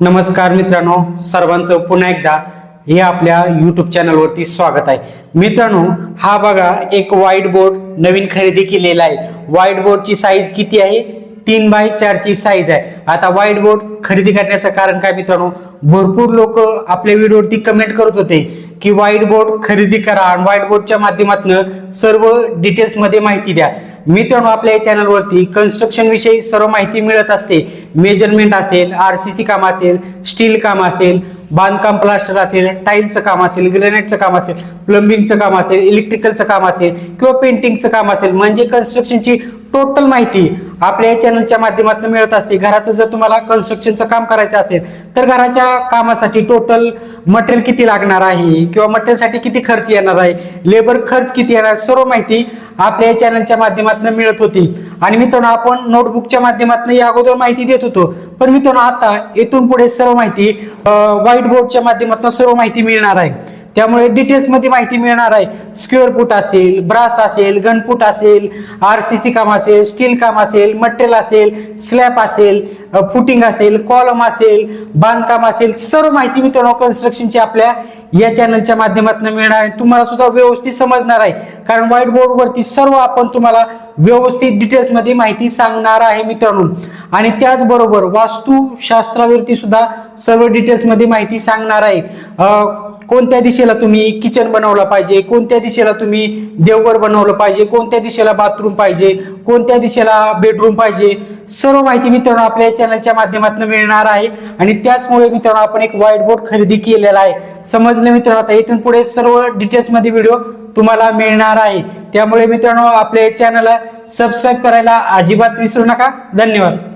नमस्कार मित्रांनो सर्वांचं पुन्हा एकदा हे आपल्या यूट्यूब चॅनलवरती स्वागत आहे. मित्रांनो हा बघा एक व्हाईट बोर्ड नवीन खरेदी केलेला आहे. व्हाईट बोर्डची साईज किती आहे? तीन बाय चारची साईज आहे. आता व्हाईट बोर्ड खरेदी करण्याचं कारण काय मित्रांनो? भरपूर लोक आपल्या व्हिडिओवरती कमेंट करत होते. की व्हाईट बोर्ड खरेदी करा आणि व्हाईट बोर्डच्या माध्यमातून सर्व डिटेल्समध्ये माहिती द्या. मित्रांनो आपल्या या चॅनलवरती कन्स्ट्रक्शन विषयी सर्व माहिती मिळत असते. मेजरमेंट असेल आरसीसी काम असेल स्टील काम असेल बांधकाम प्लास्टर असेल टाईलचं काम असेल ग्रेनाईटचं काम असेल प्लंबिंगचं काम असेल इलेक्ट्रिकलचं काम असेल किंवा पेंटिंगचं काम असेल म्हणजे कन्स्ट्रक्शनची टोटल माहिती आपल्या या चॅनलच्या माध्यमातून मिळत असते. घराचं जर तुम्हाला कन्स्ट्रक्शनचं काम करायचं असेल तर घराच्या कामासाठी टोटल मटेरियल किती लागणार आहे? किंवा मटेरियलसाठी किती खर्च येणार आहे? लेबर खर्च किती येणार सर्व माहिती आपल्या या चॅनलच्या माध्यमातून मिळत होती. आणि मित्रांनो आपण नोटबुकच्या माध्यमातून या अगोदर माहिती देत होतो. पण मित्रांनो आता येथून पुढे सर्व माहिती व्हाईट बोर्डच्या माध्यमातून सर्व माहिती मिळणार आहे. त्यामुळे डिटेल्समध्ये माहिती मिळणार आहे. स्क्वेअर फूट असेल ब्रास असेल गनफूट असेल आर सी सी काम असेल स्टील काम असेल मटेरियल असेल स्लॅब असेल फुटिंग असेल कॉलम असेल बांधकाम असेल सर्व माहिती मित्रांनो कन्स्ट्रक्शनची आपल्या या चॅनलच्या माध्यमातून मिळणार आहे. तुम्हाला सुद्धा व्यवस्थित समजणार आहे. कारण व्हाईट बोर्डवरती सर्व आपण तुम्हाला व्यवस्थित डिटेल्समध्ये माहिती सांगणार आहे मित्रांनो. आणि त्याचबरोबर वास्तुशास्त्रावरती सुद्धा सर्व डिटेल्समध्ये माहिती सांगणार आहे. कोणत्या दिशेला तुम्ही किचन बनवलं पाहिजे? कोणत्या दिशेला तुम्ही देवघर बनवलं पाहिजे? कोणत्या दिशेला बाथरूम पाहिजे? कोणत्या दिशेला बेडरूम पाहिजे? सर्व माहिती मित्रांनो आपल्या चॅनलच्या माध्यमातून मिळणार आहे. आणि त्याचमुळे मित्रांनो आपण एक व्हाईट बोर्ड खरेदी केलेला आहे. समजलं मित्रांनो? आता इथून पुढे सर्व डिटेल्समध्ये व्हिडिओ तुम्हाला मिळणार आहे. त्यामुळे मित्रांनो आपल्या चॅनलला सबस्क्राईब करायला अजिबात विसरू नका. धन्यवाद.